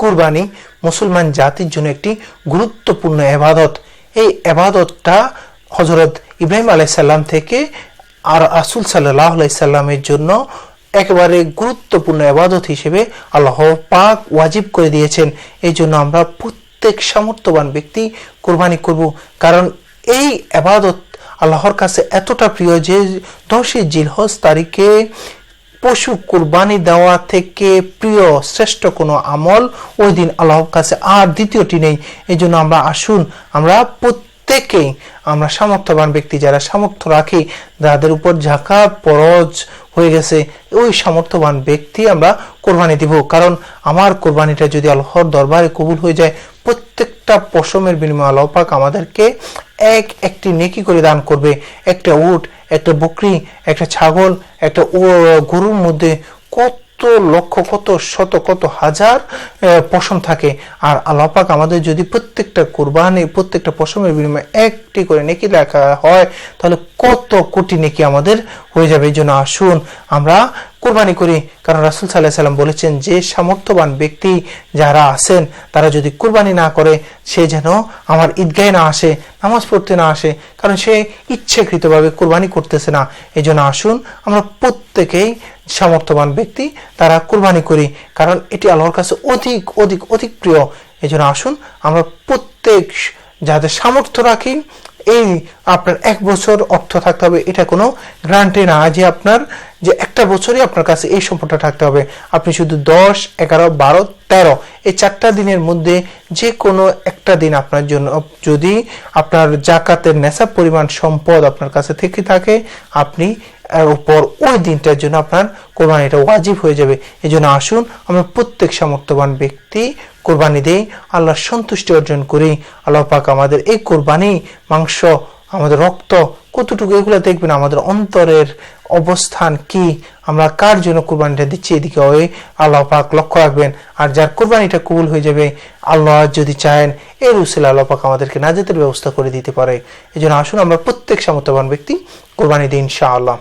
কুরবানি মুসলমান জাতির জন্য একটি গুরুত্বপূর্ণ এবাদত। এই এবাদতটা হজরত ইব্রাহিম আলাইসাল্লাম থেকে আর আসুল সাল্লাহ আলাইসাল্লামের জন্য একেবারে গুরুত্বপূর্ণ এবাদত হিসেবে আল্লাহ পাক ওয়াজিব করে দিয়েছেন। এই জন্য আমরা প্রত্যেক সামর্থ্যবান ব্যক্তি কোরবানি করব। কারণ এই এবাদত আল্লাহর কাছে এতটা প্রিয় যে দশই জিলহজ তারিখে পশু কুরবানি দেওয়া থেকে প্রিয় শ্রেষ্ঠ কোনো আমল, ওই দিন আল্লাহর কাছে আর দ্বিতীয়টি নেই। এই জন্য আমরা আসুন, আমরা প্রত্যেকেই আমরা সামর্থ্যবান ব্যক্তি যারা সামর্থ্য রাখি, যাদের উপর ঝাঁকা পরজ হয়ে গেছে, ওই সামর্থ্যবান ব্যক্তি আমরা কোরবানি দিব। কারণ আমার কোরবানিটা যদি আল্লাহর দরবারে কবুল হয়ে যায়, প্রত্যেকটা পশমের বিনিময়ে আল্লাহ পাক আমাদেরকে এক একটি নেকি করে দান করবে। একটা উট একটা বকরি, একটা ছাগল, একটা গরুর মধ্যে কত লক্ষ, কত শত, কত হাজার পশম থাকে। আর আল্লাপাক আমাদের যদি প্রত্যেকটা কোরবানি, প্রত্যেকটা পশমের বিনিময়ে একটি করে নেকি লেখা হয়, তাহলে কত কোটি নেকি আমাদের হয়ে যাবে। এই জন্য আসুন, আমরা কোরবানি করি। কারণ রাসুল সাল্লাহ সাল্লাম বলেছেন, যে সামর্থ্যবান ব্যক্তি যারা আছেন, তারা যদি কোরবানি না করে, সে যেন আমার ঈদগাহে না আসে, নামাজ পড়তে না আসে। কারণ সে ইচ্ছাকৃতভাবে কোরবানি করতেছে না। এই জন্য আসুন, আমরা প্রত্যেকেই সামর্থ্যবান ব্যক্তি তারা কোরবানি করি। কারণ এটি আল্লাহর কাছে অধিক অধিক অধিক প্রিয়। এই জন্য আসুন, আমরা প্রত্যেক যাদের সামর্থ্য রাখি, এই আপনার এক বছর অর্থ থাকতে হবে, এটা কোনো গ্রান্টে না। যে আপনার যে একটা বছরই আপনার কাছে এই সম্পদটা থাকতে হবে। আপনি শুধু দশ, এগারো, বারো, তেরো, এই চারটা দিনের মধ্যে যে কোনো একটা দিন আপনার জন্য, যদি আপনার জাকাতের নেশাব পরিমাণ সম্পদ আপনার কাছে থেকে থাকে, আপনি উপর ওই দিনটার জন্য আপনার কোরবানিটা ওয়াজিব হয়ে যাবে। এই জন্য আসুন, আমরা প্রত্যেক সামর্থ্যবান ব্যক্তি কোরবানি দেই, আল্লাহর সন্তুষ্টি অর্জন করি। আল্লাহ পাক আমাদের এই কোরবানি মাংস আমাদের রক্ত, কতটুকু এগুলো দেখবেন, আমাদের অন্তরের অবস্থান কি, আমরা কার জন্য কোরবানিটা দিচ্ছি, এদিকে ওই আল্লাহ পাক লক্ষ্য রাখবেন। আর যার কোরবানিটা কবুল হয়ে যাবে, আল্লাহ যদি চায়েন, এর উসিল আল্লাহ পাক আমাদেরকে নাজাতের ব্যবস্থা করে দিতে পারে। এই জন্য আসুন আমরা প্রত্যেক সামর্থ্যবান ব্যক্তি কোরবানি দিন শাহ ইনশাআল্লাহ।